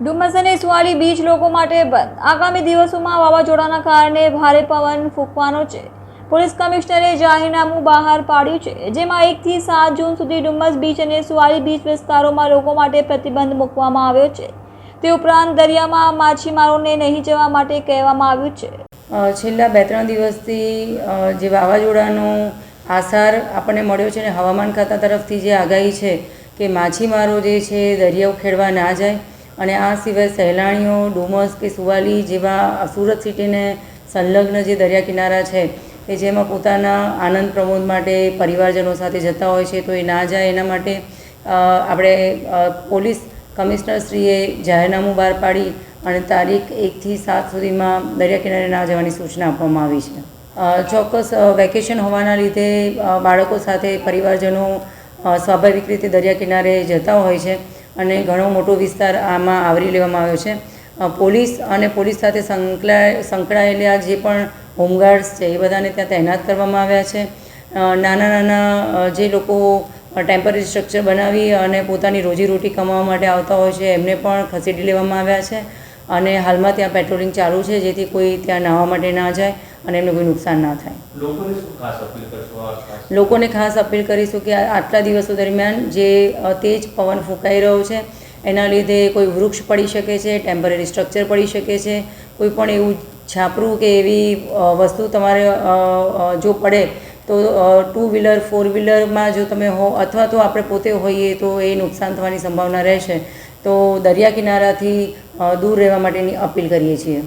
ડુમસ અને સુવાલી બીચ લોકો માટે બંધ. આગામી દિવસોમાં વાવાઝોડાના કારણે ભારે પવન ફૂંકવાનો છે. પોલીસ કમિશનરે જાહેરનામું બહાર પાડ્યું છે, જેમાં એકથી સાત જૂન સુધી ડુમસ બીચ અને સુવાલી બીચ વિસ્તારોમાં લોકો માટે પ્રતિબંધ મૂકવામાં આવ્યો છે. તે ઉપરાંત દરિયામાં માછીમારોને નહીં જવા માટે કહેવામાં આવ્યું છે. છેલ્લા બે ત્રણ દિવસથી જે વાવાઝોડાનો આસાર આપણને મળ્યો છે ને હવામાન ખાતા તરફથી જે આગાહી છે કે માછીમારો જે છે દરિયાઓ ખેડવા ના જાય અને આ સિવાય સહેલાણીઓ, ડુમસ કે સુવાલી જેવા સુરત સિટીને સંલગ્ન જે દરિયા કિનારા છે, કે જેમાં પોતાના આનંદ પ્રમોદ માટે પરિવારજનો સાથે જતા હોય છે, તો એ ના જાય એના માટે આપણે પોલીસ કમિશનરશ્રીએ જાહેરનામું બહાર પાડી અને તારીખ એકથી સાત સુધીમાં દરિયા કિનારે ના જવાની સૂચના આપવામાં આવી છે. ચોક્કસ વેકેશન હોવાના લીધે બાળકો સાથે પરિવારજનો સ્વાભાવિક રીતે દરિયા કિનારે જતા હોય છે. અને ઘણો મોટો વિસ્તાર આમાં આવરી લેવામાં આવ્યો છે. પોલીસ અને પોલીસ સાથે સંકળાય, સંકળાયેલા જે પણ હોમગાર્ડ્સ છે, એ બધાને ત્યાં તૈનાત કરવામાં આવ્યા છે. નાના નાના જે લોકો ટેમ્પરરી સ્ટ્રક્ચર બનાવી અને પોતાની રોજીરોટી કમાવા માટે આવતા હોય છે, એમને પણ ખસેડી લેવામાં આવ્યા છે. અને હાલમાં ત્યાં પેટ્રોલિંગ ચાલુ છે, જેથી કોઈ ત્યાં નાહવા માટે ના જાય અને એમને કોઈ નુકસાન ના થાય. લોકોને ખાસ અપીલ કરશો કે આટલા દિવસો દરમિયાન જે તેજ પવન ફૂંકાઈ રહ્યો છે, એના લીધે કોઈ વૃક્ષ પડી શકે છે, ટેમ્પરરી સ્ટ્રક્ચર પડી શકે છે, કોઈ પણ એવું છાપરું કે એવી વસ્તુ તમારે જો પડે તો ટુ વ્હીલર ફોર વ્હીલરમાં જો તમે હો, અથવા તો આપણે પોતે હોઈએ તો એ નુકસાન થવાની સંભાવના રહેશે. તો દરિયા કિનારાથી દૂર રહેવા માટેની અપીલ કરીએ છીએ.